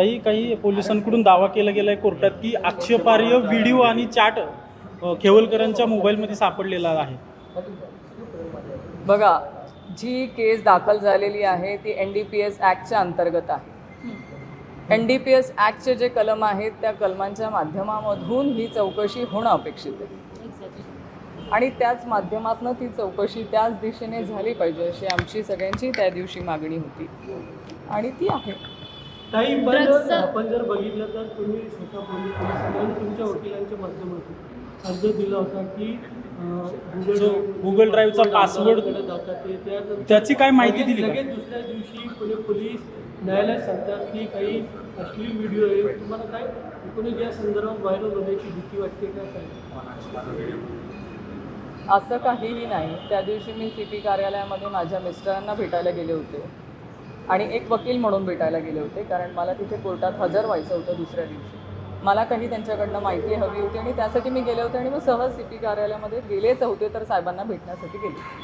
काही काही पोलिसांकडून दावा केला गेला आहे कोर्टात की आक्षेपार्ह व्हिडिओ आणि चॅट खेवलकरांच्या मोबाईलमध्ये सापडलेला आहे. बघा जी केस दाखल झालेली आहे ती एन डी पी एस ॲक्टच्या अंतर्गत आहे. एन डी पी एस ॲक्टचे जे कलम आहेत त्या कलमांच्या माध्यमामधून ही चौकशी होणं अपेक्षित आहे. आणि त्याच माध्यमातून ती चौकशी त्याच दिशेने झाली पाहिजे अशी आमची सगळ्यांची त्या दिवशी मागणी होती. आणि ती आहे. काही पण आपण जर बघितलं तर तुम्ही स्वतः पोलीस पोलिसांना तुमच्या वकिलांच्या माध्यमातून अर्ज दिला होता की अं, गुगल गुगल ड्राईव्हचा password- कडे जातात ते त्या- त्याची काय माहिती दिली का? लगेच दुसऱ्या दिवशी पुणे पोलीस न्यायालयात सांगतात की काही अश्लील व्हिडिओ आहे. तुम्हाला काय एकूणच या संदर्भात व्हायरल होण्याची भीती वाटते का? काय असं काहीही नाही. त्या दिवशी मी सी पी कार्यालयामध्ये माझ्या मिस्टरांना भेटायला गेले होते. आणि एक वकील म्हणून भेटायला गेले होते कारण मला तिथे कोर्टात हजर व्हायचं होतं दुसऱ्या दिवशी. मला काही त्यांच्याकडनं माहिती हवी होती आणि त्यासाठी मी गेले होते आणि मग सहज सी पी कार्यालयामध्ये गेलेच होते तर साहेबांना भेटण्यासाठी गेले.